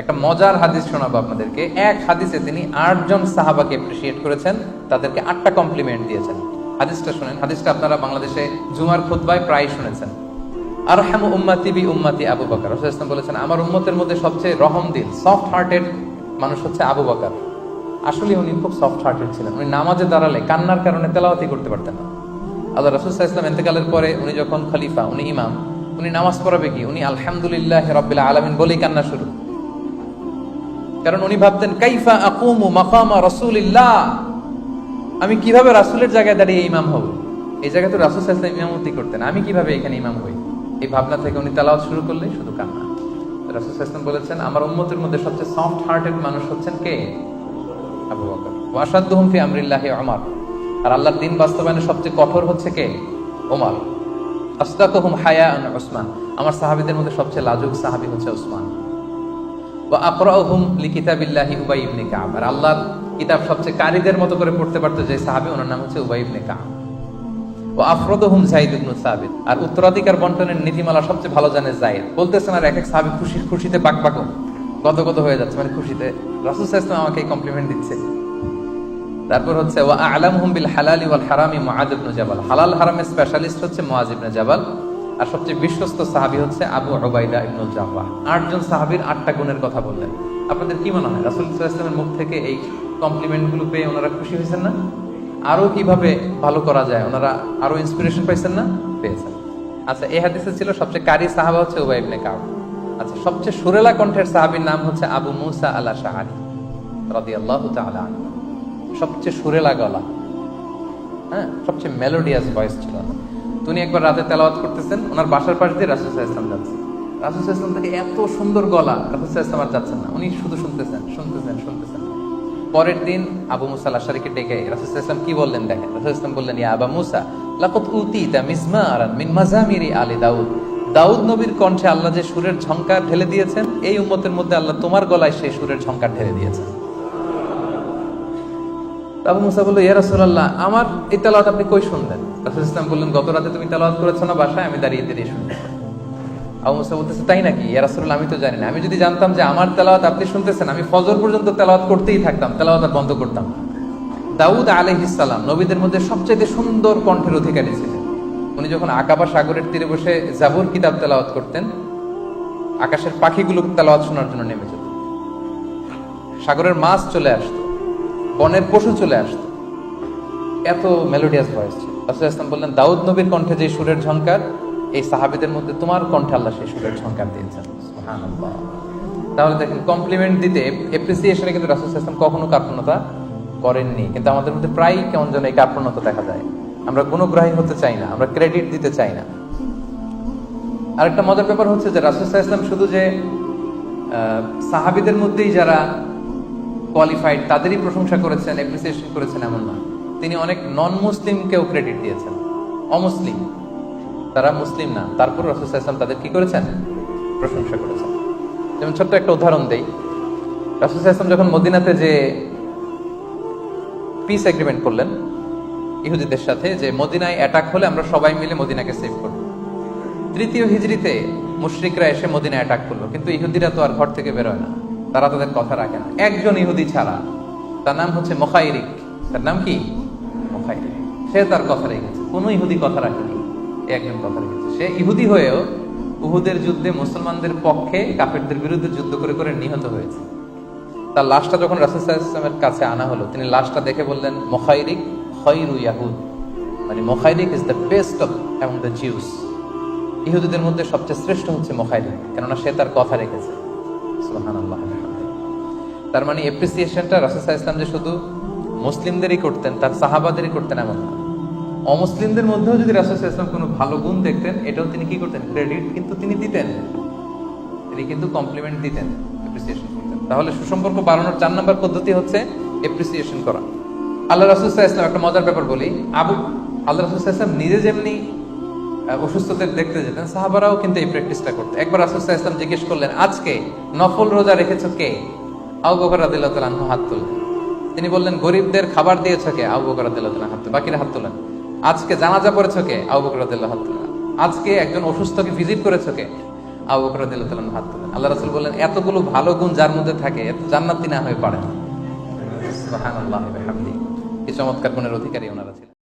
একটা মজার হাদিস শোনাবো আপনাদেরকে। এক হাদিসে তিনি আটজন সাহাবাকে এপ্রিসিয়েট করেছেন, তাদেরকে আটটা কমপ্লিমেন্ট দিয়েছেন। হাদিসটা শুনেন, হাদিসটা আপনারা বাংলাদেশে জুমার খুতবায় প্রায় শুনেছেন। আর হ্যাম উম্মাতি বি উম্মাতি আবু বকর। রাসূল ইসলাম বলেছেন, আমার উম্মতের মধ্যে সবচেয়ে রহম দিল সফট হার্টেড মানুষ হচ্ছে আবু বকর। আসলে উনি খুব সফট হার্টেড ছিলেন। উনি নামাজে দাঁড়ালে কান্নার কারণে তেলাওয়াতি করতে পারতেন না। আল্লাহ রাসূল ওয়াসাল্লাম ইন্তেকালের পরে উনি যখন খলিফা, উনি ইমাম, উনি নামাজ পড়াবে কি? উনি আলহামদুলিল্লাহ রাব্বিল আলামিন বলেই কান্না শুরু। কারণ উনি ভাবতেন, কাইফা আকুমু মাকামা রাসূলিল্লাহ? আমি কীভাবে রাসূলের জায়গায় দাঁড়িয়ে ইমাম হব? এই জায়গায় তো রাসূল ওয়াসাল্লাম ইমামতি করতেন। আমি কীভাবে এখানে ইমাম হই? এই ভাবনা থেকে উনি তেলাওয়াত শুরু করলে শুধু কান্না। রাসূল ওয়াসাল্লাম বলেছেন, আমার উম্মতের মধ্যে সবচেয়ে সফট হার্টেড মানুষ হচ্ছেন কে? আবু বকর। ওয়াসাদুহুম ফি আমরিল্লাহি ওমর আর আল্লাহর দিন বাস্তবায়নে সবচেয়ে কঠোর হচ্ছে কে? ওমর আসদাকুহুম হায়াআন উসমান। আমার সাহাবীদের মধ্যে সবচেয়ে লাজুক সাহাবী হচ্ছে উসমান। আর কিতাব সবচেয়ে কারীদের মতো করে পড়তে পারতো যে সাহাবী, ওনার নাম হচ্ছে ও আফরদহুম জাইদ ইবনে সাবিত। আর উত্তরাধিকার বন্টনের নীতিমালা সবচেয়ে ভালো জানে জাইদ বলতেছেন, আর এক এক সাহাবী খুশি খুশিতে বাকবাকো কত কত হয়ে যাচ্ছে। মানে খুশিতে রাসূল আমাকে কমপ্লিমেন্ট দিচ্ছে। তারপর হচ্ছে, ওয়া আ'লামুহুম বিল হালালি ওয়াল হারামি ইবনে জাবাল। হালাল হারামের স্পেশালিস্ট হচ্ছে ইবনে জাবাল। আর সবচেয়ে বিশ্বস্ত সাহাবী হচ্ছে আবু উবাইদা ইবনুল জাওয়াহ আটজন সাহাবীর আটটা গুণের কথা বললেন। আপনাদের কি মনে হয়, রাসূল ওয়াসাল্লামের মুখ থেকে এই কমপ্লিমেন্টগুলো পেয়ে ওনারা খুশি হয়েছেন না? আরও কীভাবে ভালো করা যায়, ওনারা আরও ইন্সপিরেশন পাইছেন না? পেয়েছেন। আচ্ছা এই হাদিসে ছিল সবচেয়ে কারি সাহাবা হচ্ছে উবাই ইবনে কাব আচ্ছা সবচেয়ে সুরেলা কণ্ঠের সাহাবীর নাম হচ্ছে আবু মুসা আল রাদিয়াল্লাহু তাআলা আনহু। সবচেয়ে সুরেলা গলা। হ্যাঁ সবচেয়ে মেলোডিয়াস ভয়েস ছিল। তো একবার রাতে তেলাওয়াত করতেছেন, ওনার বাসার পাশ দিয়ে রাসুল ইসলাম যাচ্ছে। রাসুল ইসলাম থেকে এত সুন্দর গলা, রাসুল ইসলাম আর যাচ্ছেন না। উনি শুধু শুনতেছেন শুনতেছেন শুনতেছেন। পরের দিন আবু মুসা আশারিকে ডেকে রাসুল ইসলাম কি বললেন দেখেন? রাসুল ইসলাম বললেন, ইয়া আবা মুসা লাকত উতিতা মিজমারান মিন মাজামিরি আলী দাউদ। দাউদ নবীর কণ্ঠে আল্লাহ যে সুরের ঝংকার ঢেলে দিয়েছেন, এই উম্মতের মধ্যে আল্লাহ তোমার গলায় সেই সুরের ঝংকার ঢেলে দিয়েছেন। আবু মুসা বলল, ইয়া রাসূলুল্লাহ, আমার এই তেলাওয়াত আপনি কই শুনলেন? রাসূল ইসলাম বললেন, গত রাতে তুমি তেলাওয়াত করেছ না বাসায়? আমি দাঁড়িয়ে দাঁড়িয়ে শুনছি আবু মুসা বলতেছে, তাই নাকি? ইয়া রাসূলুল্লাহ, আমি তো জানি না। আমি যদি জানতাম যে আমার তেলাওয়াত আপনি শুনতেছেন, আমি ফজর পর্যন্ত তেলাওয়াত করতেই থাকতাম, তেলাওয়াত বন্ধ করতাম দাউদ আলাইহিস সালাম নবীদের মধ্যে সবচেয়ে সুন্দর কণ্ঠের অধিকারী ছিলেন। উনি যখন আকাবা সাগরের তীরে বসে জাবুর কিতাব তেলাওয়াত করতেন, আকাশের পাখিগুলো তেলাওয়াত শোনার জন্য নেমে যেত। সাগরের মাছ চলে আসতো। বনের পশু চলে আসতো। এত মেলোডিয়াস ভয়েস ছিল। রাসূল ইসলাম বললেন, দাউদ নবীর কণ্ঠে যে সুরের ঝংকার, এই সাহাবিদের মধ্যে তোমার কণ্ঠে আল্লাহ সেই সুরের ঝংকার দিয়েছেন। তাহলে দেখেন কমপ্লিমেন্ট দিতে এপ্রিসিয়েশনে কিন্তু রাসূল ইসলাম কখনো কার্পণতা করেননি। কিন্তু আমাদের মধ্যে প্রায় কেমন যেন এই কার্পণতা দেখা যায়। আমরা গুণগ্রাহী হতে চাই না, আমরা ক্রেডিট দিতে চাই না। আরেকটা মজার ব্যাপার হচ্ছে যে রাসূল ইসলাম শুধু যে সাহাবীদের মধ্যেই যারা কোয়ালিফাইড তাদেরই প্রশংসা করেছেন অ্যাপ্রিসিয়েশন করেছেন এমন না। তিনি অনেক নন মুসলিমকেও ক্রেডিট দিয়েছেন। অমুসলিম। তারা মুসলিম না। তারপর রসুল ইসলাম তাদের কি করেছেন? প্রশংসা করেছেন। যেমন ছোট্ট একটা উদাহরণ দেই। রসুল ইসলাম যখন মদিনাতে যে পিস এগ্রিমেন্ট করলেন, ইহুদিদের সাথে, যে মদিনায় অ্যাটাক হলে আমরা সবাই মিলে মদিনাকে সেভ করব। তৃতীয় হিজড়িতে মুশরিকরা এসে মদিনায় অ্যাটাক করল। কিন্তু ইহুদিরা তো আর ঘর থেকে বেরোয় না। তারা তাদের কথা রাখে না। একজন ইহুদি ছাড়া, তার নাম হচ্ছে মখাইরিক। তার নাম কি? মখাইরিক। সে তার কথা রেখেছে। কোনো ইহুদি কথা রাখেনি। একজন কথা রেখেছে। সে ইহুদি হয়েও উহুদের যুদ্ধে মুসলমানদের পক্ষে কাফেরদের বিরুদ্ধে যুদ্ধ করে করে নিহত হয়েছে। তার লাশটা যখন রাসুলের কাছে আনা হলো, তিনি লাশটা দেখে বললেন, মখাইরিক খৈরু ইয়াহুদ। মানে Mukhayriq is the best of among the Jews ইহুদিদের মধ্যে সবচেয়ে শ্রেষ্ঠ হচ্ছে মখাইরিক, কেননা সে তার কথা রেখেছে। সুবহানাল্লাহ। তার মানে এপ্রিসিয়েশনটা রাসুসাহ ইসলাম যে শুধু মুসলিমদেরই করতেন, তার সাহাবাদেরই করতেন এমন না। অমুসলিমদের মধ্যেও যদি রাসুসাহ ইসলাম কোনো ভালো গুণ দেখতেন, এটাও তিনি কি করতেন? ক্রেডিট কিন্তু তিনি দিতেন। তিনি কিন্তু কমপ্লিমেন্ট দিতেন এপ্রিসিয়েশন করতেন। তাহলে সুসম্পর্ক বাড়ানোর চার নম্বর পদ্ধতি হচ্ছে এপ্রিসিয়েশন করা। আল্লাহ রাসুসাহ ইসলাম একটা মজার ব্যাপার বলি। আবু, আল্লাহ রাসুসাহ ইসলাম নিজে যেমনি অসুস্থদের দেখতে যেতেন, সাহাবারাও কিন্তু এই প্র্যাকটিসটা করতেন। একবার রাসুসাহ ইসলাম জিজ্ঞেস করলেন, আজকে নফল রোজা রেখেছো কে? হাত তিনি বললেন, গরিবদের খাবার দিয়েছ কে? আবু বকর হাত বাকিরা হাত তুলেন। আজকে জানাজা পড়েছ কে? আবু বকর হাত তুলেন। আজকে একজন অসুস্থকে ভিজিট করেছ কে? আবু বকর হাত তুলেন। আল্লাহ রাসূল বললেন, এতগুলো ভালো গুণ যার মধ্যে থাকে, এত জান্নাতি না হয়ে পারে সুবহানাল্লাহি কি চমৎকার গুণের অধিকারী ওনারা ছিলেন।